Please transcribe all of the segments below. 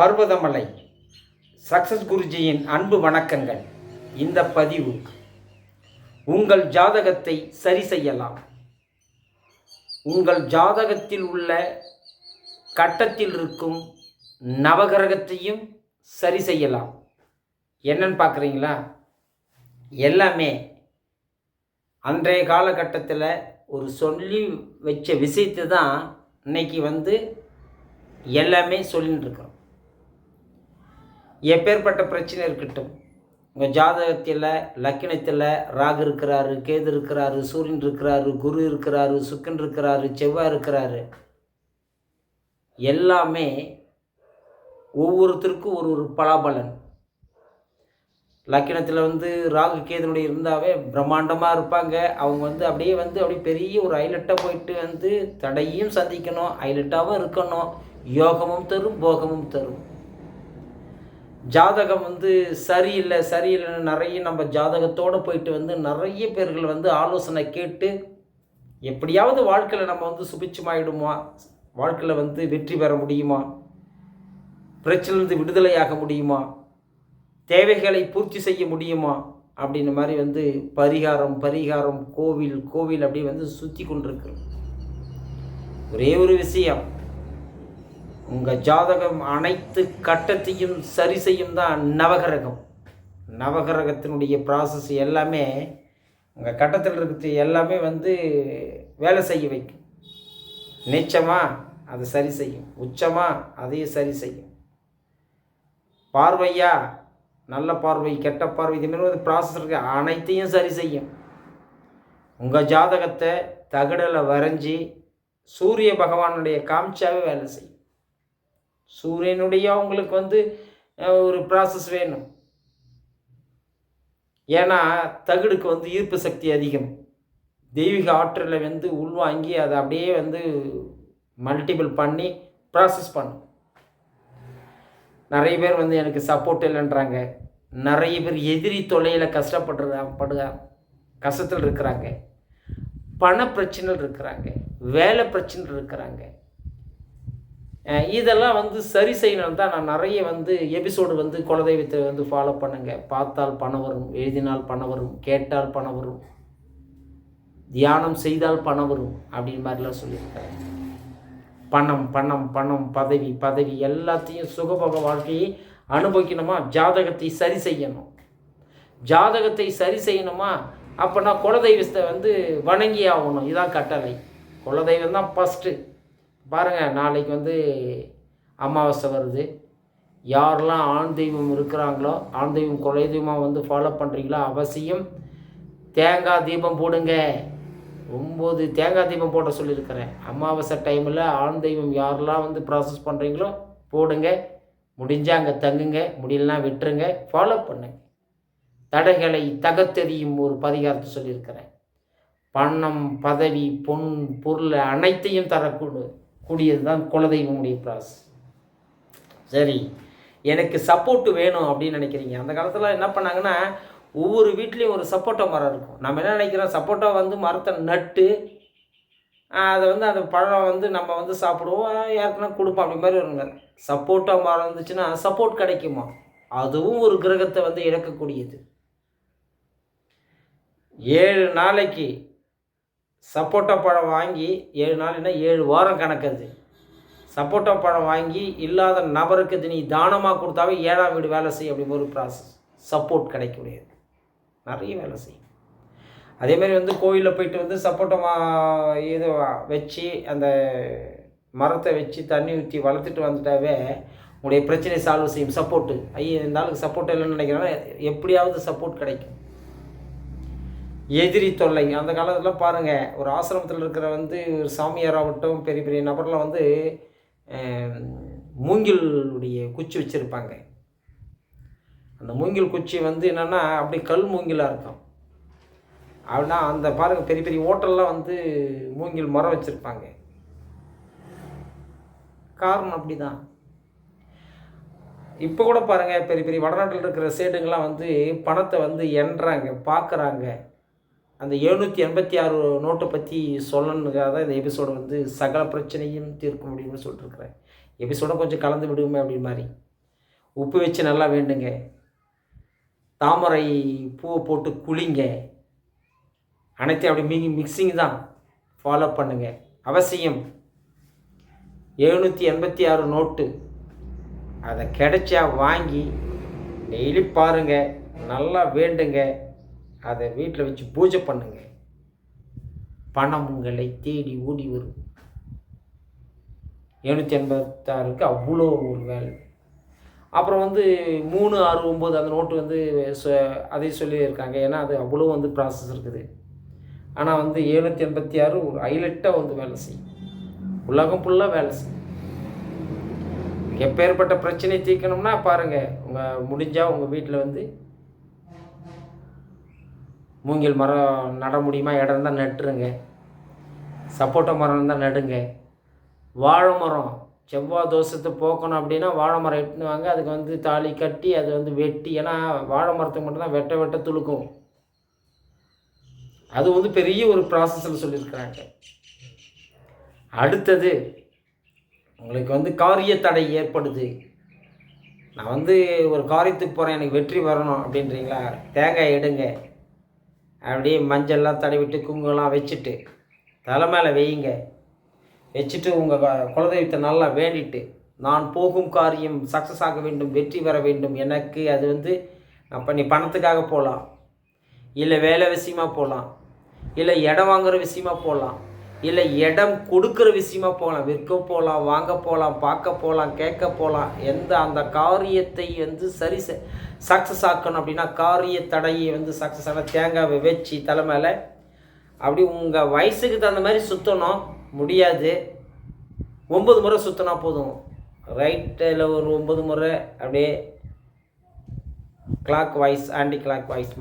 Parvathamalai success குருஜியின் அன்பு வணக்கங்கள். இந்த பதிவு உங்கள் ஜாதகத்தை சரி செய்யலாம். உங்கள் ஜாதகத்தில் உள்ள கட்டத்தில் இருக்கும் நவகிரகத்தையும் சரி செய்யலாம். என்னன்னு பார்க்குறீங்களா எல்லாமே அன்றைய காலகட்டத்தில் ஒரு சொல்லி வச்ச விஷயத்தை தான் இன்னைக்கு வந்து எல்லாமே சொல்லின்னு இருக்கிறோம். எப்பேற்பட்ட பிரச்சனை இருக்கட்டும். உங்கள் ஜாதகத்தில் லக்கினத்தில் ராகு இருக்கிறாரு கேது இருக்கிறாரு சூரியன் இருக்கிறாரு குரு இருக்கிறாரு சுக்கன் இருக்கிறாரு செவ்வாய் இருக்கிறாரு. எல்லாமே ஒவ்வொருத்தருக்கும் ஒரு ஒரு பலாபலன். லக்கினத்தில் வந்து ராகு கேதுனுடைய இருந்தாவே பிரம்மாண்டமாக இருப்பாங்க. அவங்க வந்து அப்படியே வந்து அப்படியே பெரிய ஒரு ஐலட்டாக போயிட்டு வந்து தடையும் சந்திக்கணும் ஐலட்டாகவும் இருக்கணும். யோகமும் தரும் போகமும் தரும். ஜாதகம் வந்து சரியில்லை சரியில்லைன்னு நிறைய நம்ம ஜாதகத்தோடு போயிட்டு வந்து நிறைய பேர்கள் வந்து ஆலோசனை கேட்டு எப்படியாவது வாழ்க்கையில் நம்ம வந்து சுபிச்சமாயிடுமா வாழ்க்கையில் வந்து வெற்றி பெற முடியுமா? பிரச்சனையிலிருந்து விடுதலையாக முடியுமா? தேவைகளை பூர்த்தி செய்ய முடியுமா? அப்படின்ற மாதிரி வந்து பரிகாரம் பரிகாரம் கோவில் கோவில் அப்படி வந்து சுற்றி கொண்டிருக்கு ஒரே ஒரு விஷயம். உங்கள் ஜாதகம் அனைத்து கட்டத்தையும் சரி செய்யும் தான் நவகிரகம். நவகிரகத்தினுடைய ப்ராசஸ் எல்லாமே உங்கள் கட்டத்தில் இருக்கிறது எல்லாமே வந்து வேலை செய்ய வைக்கும். நிச்சமாக அதை சரி செய்யும். உச்சமாக அதையும் சரி செய்யும். பார்வையா நல்ல பார்வை கெட்ட பார்வை இது மாதிரி ஒரு ப்ராசஸ் இருக்கு. அனைத்தையும் சரி செய்யும். உங்கள் ஜாதகத்தை தகடில் வரைஞ்சி சூரிய பகவானுடைய காமிச்சாவே வேலை செய்யும். சூரியனுடைய அவங்களுக்கு வந்து ஒரு ப்ராசஸ் வேணும். ஏன்னா தகடுக்கு வந்து ஈர்ப்பு சக்தி அதிகம். தெய்வீக ஆற்றலை வந்து உள்வாங்கி அதை அப்படியே வந்து மல்டிபிள் பண்ணி ப்ராசஸ் பண்ணும். நிறைய பேர் வந்து எனக்கு சப்போர்ட் இல்லைன்றாங்க. நிறைய பேர் எதிரி தொலையில் கஷ்டப்படுறா படுக கஷ்டத்தில் இருக்கிறாங்க. பண பிரச்சனையில் இருக்கிறாங்க. வேலை பிரச்சனையில் இருக்கிறாங்க. இதெல்லாம் வந்து சரி செய்யணும் தான் நான் நிறைய வந்து எபிசோடு வந்து குலதெய்வத்தை வந்து ஃபாலோ பண்ணுங்க. பார்த்தால் பணம் வரும் எழுதினால் பணம் வரும் கேட்டால் பணம் வரும் தியானம் செய்தால் பணம் வரும் அப்படின்னு மாதிரிலாம் சொல்லியிருக்கிறேன் பணம் பணம் பணம் பதவி பதவி எல்லாத்தையும் சுகபோக வாழ்க்கையை அனுபவிக்கணுமா? ஜாதகத்தை சரி செய்யணும். ஜாதகத்தை சரி செய்யணுமா? அப்போனா குலதெய்வத்தை வந்து வணங்கி ஆகணும். இதான் கட்டளை. குலதெய்வம் தான் ஃபஸ்ட்டு பாருங்கள் நாளைக்கு வந்து அமாவாசை வருது. யாரெல்லாம் ஆண் தெய்வம் இருக்கிறாங்களோ ஆண் தெய்வம் குலதெய்வமாக வந்து ஃபாலோ பண்ணுறீங்களோ அவசியம் தேங்காய் தீபம் போடுங்க. ஒம்பது தேங்காய் தீபம் போட சொல்லியிருக்கிறேன். அமாவாசை டைமில் ஆண் தெய்வம் யாரெல்லாம் வந்து ப்ராசஸ் பண்ணுறீங்களோ போடுங்க. முடிஞ்சால் அங்கே தங்குங்க. முடியலனா விட்டுருங்க. ஃபாலோ பண்ணுங்க. தடைகளை தகத்தெறியும் ஒரு பரிகாரத்தை சொல்லியிருக்கிறேன். பணம் பதவி பொன் பொருள் அனைத்தையும் தரக்கூடும். கூடியது தான் குலதெய்வமுடைய பிராஸ். சரி எனக்கு சப்போர்ட்டு வேணும் அப்படின்னு நினைக்கிறீங்க. அந்த காலத்தில் என்ன பண்ணாங்கன்னா ஒவ்வொரு வீட்லேயும் ஒரு சப்போட்டா மரம் இருக்கும். நம்ம என்ன நினைக்கிறோம்? சப்போட்டா வந்து மரத்தை நட்டு அதை வந்து அந்த பழம் வந்து நம்ம வந்து சாப்பிடுவோம். யாருக்குன்னா கொடுப்போம் அப்படி மாதிரி வருங்க. சப்போட்டா மரம் இருந்துச்சுன்னா சப்போர்ட் கிடைக்குமா? அதுவும் ஒரு கிரகத்தை வந்து இழக்கக்கூடியது. ஏழு நாளைக்கு சப்போட்டா பழம் வாங்கி ஏழு நாள்னா ஏழு வாரம் கணக்குது சப்போட்டா பழம் வாங்கி இல்லாத நபருக்கு இது நீ தானமாக கொடுத்தாவே ஏழாம் வீடு வேலை செய்யும் அப்படி ஒரு ப்ராசஸ் சப்போர்ட் கிடைக்கக்கூடியது. நிறைய வேலை செய்யும். அதேமாதிரி வந்து கோயிலில் போயிட்டு வந்து சப்போட்டா மா இது வச்சு அந்த மரத்தை வச்சு தண்ணி ஊற்றி வளர்த்துட்டு வந்துட்டாவே உங்களுடைய பிரச்சனை சால்வ் செய்யும். சப்போர்ட்டு ஐயா இந்த ஆளுக்கு சப்போர்ட் இல்லைன்னு நினைக்கிறேன்னா எப்படியாவது சப்போர்ட் கிடைக்கும். எதிரி தொல்லை. அந்த காலத்தில் பாருங்கள் ஒரு ஆசிரமத்தில் இருக்கிற வந்து ஒரு சாமியாராகட்டும் பெரிய பெரிய நபர்லாம் வந்து மூங்கிலுடைய குச்சி வச்சுருப்பாங்க. அந்த மூங்கில் குச்சி வந்து என்னென்னா அப்படி கல் மூங்கிலாக இருக்கும். அப்படின்னா அந்த பாருங்கள் பெரிய பெரிய ஹோட்டல்லாம் வந்து மூங்கில் மரம் வச்சுருப்பாங்க. காரணம் அப்படி தான் இப்போ கூட பாருங்கள் பெரிய பெரிய வடநாட்டில் இருக்கிற சேடுங்கள்லாம் வந்து பணத்தை வந்து எண்ணுறாங்க பார்க்குறாங்க அந்த எழுநூற்றி எண்பத்தி ஆறு நோட்டை பற்றி சொல்லணுங்காக தான் இந்த எபிசோடு வந்து சகல பிரச்சனையும் தீர்க்க முடியும்னு சொல்லிட்டுருக்குறேன். எபிசோடை கொஞ்சம் கலந்து விடுமே அப்படி மாதிரி. உப்பு வச்சு நல்லா வேண்டுங்க. தாமரை பூவை போட்டு குளிங்க. அனைத்தையும் அப்படி மிகி மிக்சிங் தான் ஃபாலோ பண்ணுங்க. அவசியம். எழுநூற்றி எண்பத்தி ஆறு நோட்டு. அதை கிடைச்சா வாங்கி டெய்லி பாருங்கள் நல்லா வேண்டுங்க. அதை வீட்டில் வச்சு பூஜை பண்ணுங்க. பணம் உங்களை தேடி ஓடி வரும். எழுநூற்றி எண்பத்தாறுக்கு அவ்வளோ ஒரு வேலை. அப்புறம் வந்து மூணு ஆறு ஒம்பது அந்த நோட்டு வந்து சொ- அதை சொல்லியிருக்காங்க ஏன்னா அது அவ்வளோ வந்து ப்ராசஸ் இருக்குது. ஆனால் வந்து எழுநூற்றி எண்பத்தி ஆறு ஒரு ஹைலைட்டாக வந்து வேலை செய்யும். உலகம் ஃபுல்லாக வேலை செய்யும். எப்பேற்பட்ட பிரச்சனை தீர்க்கணும்னா பாருங்கள் உங்கள் முடிஞ்சால் உங்கள் வீட்டில் வந்து மூங்கில் மரம் நட முடியுமா? இடம் இருந்தால் நட்டுருங்க. சப்போட்டா மரம் இருந்தால் நடுங்க. வாழை மரம் செவ்வாய் தோஷத்தை போக்கணும் அப்படின்னா வாழை மரம் எட்டுன்னு வாங்க. அதுக்கு வந்து தாலி கட்டி அது வந்து வெட்டி. ஏன்னா வாழை மரத்துக்கு மட்டும்தான் வெட்ட வெட்ட துளுக்கும். அது வந்து பெரிய ஒரு ப்ராசஸில் சொல்லியிருக்கிறாங்க. அடுத்தது உங்களுக்கு வந்து காரிய தடை ஏற்படுது. நான் வந்து ஒரு காரியத்துக்கு போகிறேன் எனக்கு வெற்றி வரணும் அப்படின்றீங்களா? தேங்காய் எடுங்க. அப்படியே மஞ்சள்லாம் தடவிட்டு குங்குமம்லாம் வச்சுட்டு தலை மேலே வையுங்க. வச்சுட்டு உங்கள் குலதெய்வத்தை நல்லா வேண்டிட்டு நான் போகும் காரியம் சக்ஸஸ் ஆக வேண்டும் வெற்றி பெற வேண்டும் எனக்கு அது வந்து அப்போ நீ பணத்துக்காக போகலாம் இல்லை வேலை விஷயமா போகலாம் இல்லை இடம் வாங்குற விஷயமா போகலாம் இல்லை இடம் கொடுக்குற விஷயமா போகலாம். விற்க போகலாம் வாங்க போகலாம் பார்க்க போகலாம் கேட்க போகலாம். எந்த அந்த காரியத்தை வந்து சரி சக்ஸஸ் ஆக்கணும் அப்படின்னா காரிய தடையை வந்து சக்ஸஸ் ஆன தேங்காவை வச்சு தலை மேலே அப்படி உங்கள் வயசுக்கு தகுந்த மாதிரி சுற்றணும் முடியாது. ஒம்பது முறை சுற்றினா போதும். ரைட்டில் ஒரு ஒம்பது முறை அப்படியே clockwise anticlockwise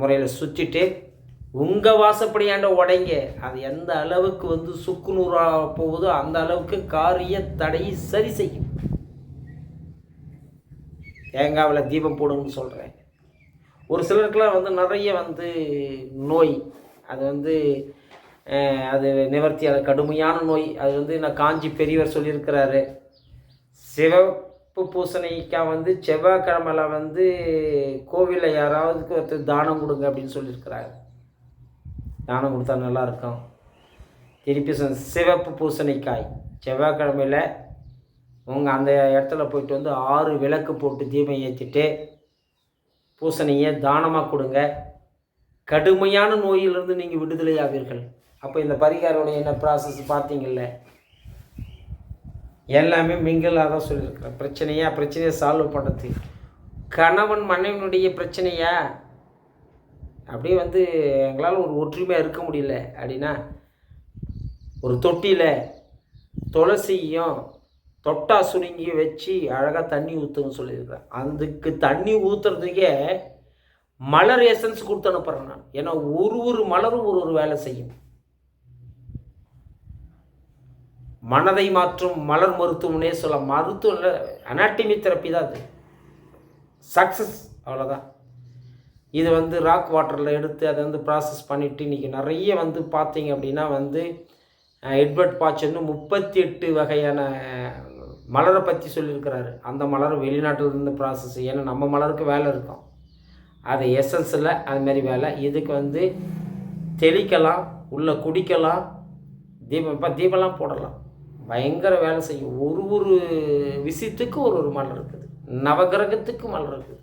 முறையில் சுற்றிட்டு உங்கள் வாசப்படியாண்ட உடைங்க? அது எந்த அளவுக்கு வந்து சுக்குநூறாக போகுதோ அந்த அளவுக்கு காரிய தடையை சரி செய்யும். தேங்காவில் தீபம் போடுங்கன்னு சொல்கிறேன் ஒரு சிலருக்குலாம் வந்து நிறைய வந்து நோய். அது வந்து அது நிவர்த்தி அது கடுமையான நோய். அது வந்து நான் காஞ்சி பெரியவர் சொல்லியிருக்கிறாரு. சிவப்பு பூசணிக்காய் வந்து செவ்வாய்க்கிழமையில் வந்து கோவிலில் யாராவதுக்கு ஒருத்தர் தானம் கொடுங்க அப்படின்னு சொல்லியிருக்கிறாரு. தானம் கொடுத்தா நல்லாயிருக்கும். திருப்பி சிவப்பு பூசணிக்காய் செவ்வாய்க்கிழமையில் உங்கள் அந்த இடத்துல போயிட்டு வந்து ஆறு விளக்கு போட்டு தீபம் ஏற்றிட்டு பூசணியை தானமாக கொடுங்க. கடுமையான நோயிலிருந்து நீங்கள் விடுதலை ஆவீர்கள் அப்போ இந்த பரிகாரோடைய என்ன ப்ராசஸ் பார்த்தீங்கல்ல? எல்லாமே மிங்கிளாக தான் சொல்லியிருக்கிறேன். பிரச்சனையாக பிரச்சனையை சால்வ் பண்ணுறது கணவன் மனைவனுடைய பிரச்சனையாக அப்படியே வந்து எங்களால் ஒரு ஒற்றுமையாக இருக்க முடியல அப்படின்னா ஒரு தொட்டியில் துளசியும் தொட்டா சுருங்கி வச்சு அழகாக தண்ணி ஊற்றுன்னு சொல்லியிருக்கிறேன் அதுக்கு தண்ணி ஊற்றுறதுக்கே மலர் எசன்ஸ் கொடுத்து அனுப்புகிறேன் நான். ஏன்னா ஒரு ஒரு மலரும் ஒரு ஒரு வேலை செய்யும். மனதை மாற்றும் மலர் மருத்துவம்னே சொல்ல மருத்துவம் இல்லை அனாட்டமி தெரப்பி தான் அது. சக்ஸஸ் அவ்வளோதான் இது வந்து ராக் வாட்டரில் எடுத்து அதை வந்து ப்ராசஸ் பண்ணிவிட்டு இன்றைக்கி நிறைய வந்து பார்த்தீங்க அப்படின்னா வந்து எட்வர்ட் பாச் வந்து முப்பத்தி எட்டு வகையான மலரை பற்றி சொல்லியிருக்கிறாரு. அந்த மலர் வெளிநாட்டில் இருந்து ப்ராசஸ் ஏன்னா நம்ம மலருக்கு வேலை இருக்கும். அது எசன்ஸில் அதுமாரி வேலை. இதுக்கு வந்து தெளிக்கலாம் உள்ளே குடிக்கலாம் தீபம் இப்போ தீபம்லாம் போடலாம். பயங்கர வேலை செய்யும். ஒரு ஒரு விஷயத்துக்கும் ஒரு ஒரு மலர் இருக்குது. நவகிரகத்துக்கு மலர் இருக்குது.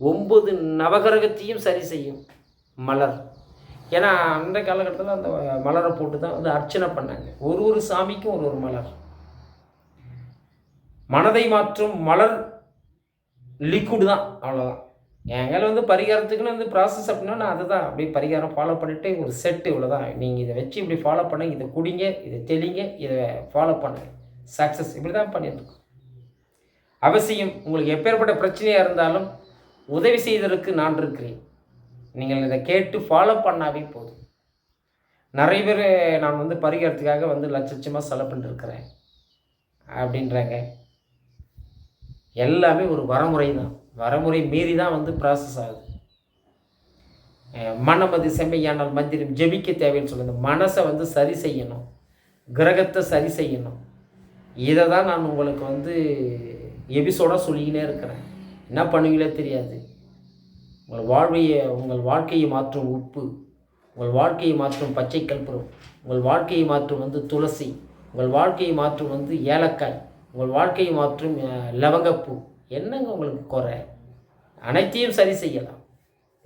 ஒம்பது நவகிரகத்தையும் சரி செய்யும் மலர். ஏன்னா அந்த காலகட்டத்தில் அந்த மலரை போட்டு தான் வந்து அர்ச்சனை பண்ணாங்க. ஒரு ஒரு சாமிக்கும் ஒரு ஒரு மலர். மனதை மாற்றும் மலர் லிக்விட் தான் அவ்வளோதான் எங்களை வந்து பரிகாரத்துக்குன்னு வந்து ப்ராசஸ் அப்படின்னா நான் அதை தான் அப்படியே பரிகாரம் ஃபாலோ பண்ணிவிட்டு ஒரு செட்டு இவ்வளோதான் நீங்கள் இதை வச்சு இப்படி ஃபாலோ பண்ணுங்க இதை குடிங்க இதை தெளிங்க இதை ஃபாலோ பண்ணுங்க சக்ஸஸ் இப்படி தான் பண்ணியிருக்கோம் அவசியம். உங்களுக்கு எப்பேற்பட்ட பிரச்சனையாக இருந்தாலும் உதவி செய்ததற்கு நான் இருக்கிறேன். நீங்கள் இதை கேட்டு ஃபாலோ பண்ணாவே போதும். நிறைய பேர் நான் வந்து பரிகாரத்துக்காக வந்து லட்ச லட்சமாக செலவு பண்ணிருக்கிறேன். அப்படின்றாங்க. எல்லாமே ஒரு வரமுறை தான் வரமுறை மீறி தான் வந்து ப்ராசஸ் ஆகுது. மனமதி மனமது செம்மையானால் மந்திரம் ஜெபிக்க தேவைன்னு சொல்லுங்க மனசை வந்து சரி செய்யணும். கிரகத்தை சரி செய்யணும். இதை தான் நான் உங்களுக்கு வந்து எபிசோடாக சொல்லிக்கினே இருக்கிறேன். என்ன பண்ணுவீங்களே தெரியாது. உங்கள் வாழ்வையை உங்கள் வாழ்க்கையை மாற்றும் உப்பு உங்கள் வாழ்க்கையை மாற்றும் பச்சை கற்பூரம் உங்கள் வாழ்க்கையை மாற்றும் வந்து துளசி உங்கள் வாழ்க்கையை மாற்றும் வந்து ஏலக்காய் உங்கள் வாழ்க்கையை மாற்றும் லவங்கப்பூ. என்னங்க உங்களுக்கு குறை? அனைத்தையும் சரி செய்யலாம்.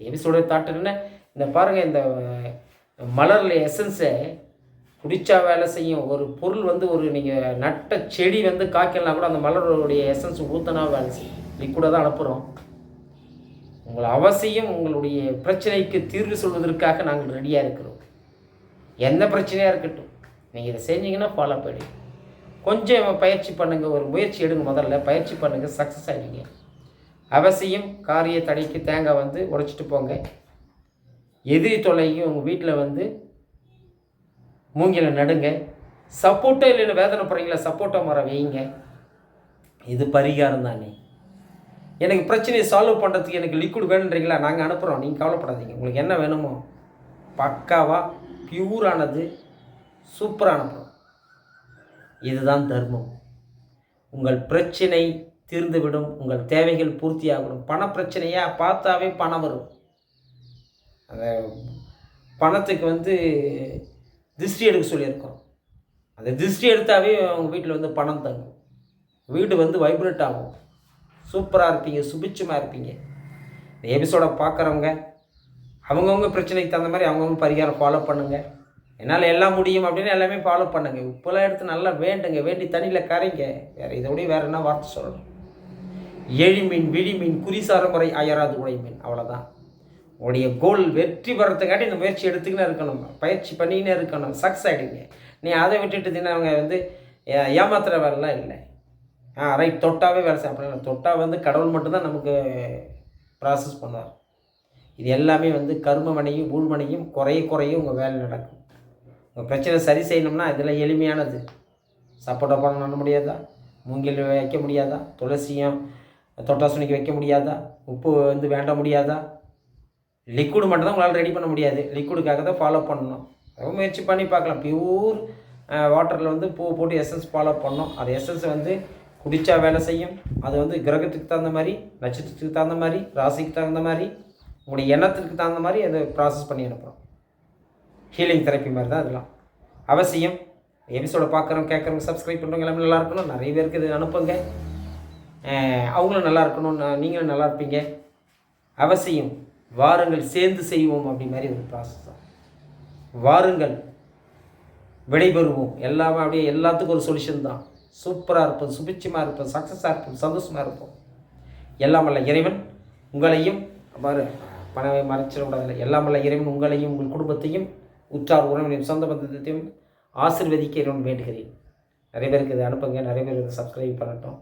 எபிசோட தாட்டு என்ன? இந்த பாருங்கள் இந்த மலரில் எசன்ஸை குடிச்சா வேலை செய்யும். ஒரு பொருள் வந்து ஒரு நீங்கள் நட்ட செடி வந்து காய்க்கலாம் கூட அந்த மலருடைய எசன்ஸ் ஊற்றினா வேலை செய்யும் லிக்விடாக தான் அனுப்புகிறோம் உங்கள் அவசியம் உங்களுடைய பிரச்சனைக்கு தீர்வு சொல்வதற்காக நாங்கள் ரெடியாக இருக்கிறோம். எந்த பிரச்சனையாக இருக்கட்டும். நீங்கள் இதை செஞ்சீங்கன்னா ஃபாலோ பண்ணி கொஞ்சம் பயிற்சி பண்ணுங்கள் ஒரு முயற்சி எடுங்க முதல்ல. பயிற்சி பண்ணுங்கள் சக்ஸஸ் ஆகிடுங்க அவசியம் காரிய தடைக்கு தேங்காய் வந்து உடைச்சிட்டு போங்க. எதிரி தொலைக்கும் உங்கள் வீட்டில் வந்து மூங்கில நடுங்க. சப்போட்டோ இல்லைன்னு வேதனை போகிறீங்களா சப்போட்டோ மரம் வைங்க. இது பரிகாரம் தானே. எனக்கு பிரச்சனையை சால்வ் பண்ணுறதுக்கு எனக்கு லிக்விட் வேணுன்றீங்களா? நாங்கள் அனுப்புகிறோம் நீங்கள் கவலைப்படாதீங்க. உங்களுக்கு என்ன வேணுமோ பக்காவாக பியூரானது சூப்பராக அனுப்புகிறோம் இதுதான் தர்மம். உங்கள் பிரச்சனை தீர்ந்துவிடும். உங்கள் தேவைகள் பூர்த்தியாகணும். பண பிரச்சனையாக பார்த்தாவே பணம் வரும். அந்த பணத்துக்கு வந்து திருஷ்டி எடுக்க சொல்லியிருக்கோம் அந்த திருஷ்டி எடுத்தாவே அவங்க வீட்டில் வந்து பணம் தங்கும். வீடு வந்து வைப்ரேட் ஆகும். சூப்பராக இருப்பீங்க சுபிச்சமாக இருப்பீங்க. இந்த எபிசோடை பார்க்குறவங்க அவங்கவுங்க பிரச்சனைக்கு தகுந்த மாதிரி அவங்கவுங்க பரிகாரம் ஃபாலோ பண்ணுங்கள் என்னால் எல்லாம் முடியும் அப்படின்னு எல்லாமே ஃபாலோ பண்ணுங்க. உப்பெல்லாம் எடுத்து நல்லா வேண்டுங்க. வேண்டி தண்ணியில் கரைங்க. வேறு இதோடய வேறு என்ன வார்த்தை சொல்லணும்? எழிமீன் விழிமீன் குறிசார முறை அயராது உடைமீன். அவ்வளோதான் உடைய கோல் வெற்றி பெறத்துக்காட்டி இந்த முயற்சி எடுத்துக்கினே இருக்கணும். பயிற்சி பண்ணிக்கினே இருக்கணும். சக்ஸ் ஆகிடுங்க நீ அதை விட்டுட்டு தினம் அவங்க வந்து ஏமாத்துகிற வேலைலாம் இல்லை. ஆ ரைட் தொட்டாவே வேலை செய்ய தொட்டா வந்து கடவுள் மட்டும்தான் நமக்கு ப்ராசஸ் பண்ணுவார். இது எல்லாமே வந்து கருமமனையும் ஊழ்மனையும் குறைய குறைய உங்கள் வேலை நடக்கும். உங்கள் பிரச்சனை சரி செய்யணும்னா இதில் எளிமையானது. சப்போட்டா பழம் நட முடியாதா? மூங்கில் வைக்க முடியாதா? துளசியும் தொட்டாசுனிக்கு வைக்க முடியாதா? உப்பு வந்து வேண்ட முடியாதா? லிக்விடு மட்டும் தான் உங்களால் ரெடி பண்ண முடியாது. லிக்விடுக்காக தான் ஃபாலோ பண்ணணும். அதை முயற்சி பண்ணி பார்க்கலாம். பியூர் வாட்டரில் வந்து பூ போட்டு எசன்ஸ் ஃபாலோ பண்ணணும். அது எசன்ஸ் வந்து குடித்தா வேலை செய்யும். அது வந்து கிரகத்துக்கு தகுந்த மாதிரி நட்சத்திரத்துக்கு தகுந்த மாதிரி ராசிக்கு தகுந்த மாதிரி உங்களுடைய எண்ணத்துக்கு தகுந்த மாதிரி அதை ப்ராசஸ் பண்ணி அனுப்புகிறோம் ஹீலிங் தெரப்பி மாதிரி தான் அதெல்லாம். அவசியம். எபிசோட பார்க்குறோம் கேட்குறவங்க சப்ஸ்கிரைப் பண்ணுறவங்க எல்லாமே நல்லா இருக்கணும். நிறைய பேருக்கு இது அனுப்புங்க. அவங்களும் நல்லா இருக்கணும் நீங்களும் நல்லா இருப்பீங்க. அவசியம். வாருங்கள் சேர்ந்து செய்வோம் அப்படி மாதிரி ஒரு ப்ராசஸ் தான். வாருங்கள் விடைபெறுவோம். எல்லாமே அப்படியே எல்லாத்துக்கும் ஒரு சொல்யூஷன் தான். சூப்பராக இருப்போம் சுபிட்சமாக இருப்போம் சக்ஸஸாக இருப்போம் சந்தோஷமாக இருப்போம். எல்லாம் வல்ல இறைவன் உங்களையும் பாரு பணவை மறைச்சிடக்கூடாது எல்லாம் வல்ல இறைவன் உங்களையும் உங்கள் குடும்பத்தையும் உற்றார் உறவினையும் சொந்த பந்தத்தையும் ஆசிர்வதிக்க இறைவன் வேண்டுகிறேன். நிறைய பேருக்கு இதை அனுப்புங்க நிறைய பேர் இதை சப்ஸ்கிரைப் பண்ணட்டும்.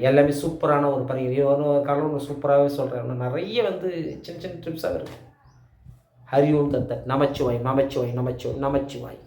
எல்லாமே சூப்பரான ஒரு பரிகை ஒரு காலம் சூப்பராகவே சொல்கிறேன் நிறைய வந்து சின்ன சின்ன ட்ரிப்ஸாக இருக்குது ஹரி ஓம் தத்த நமச்சிவாய் நமச்சிவாய் நமச்சிவாய் நமச்சிவாய்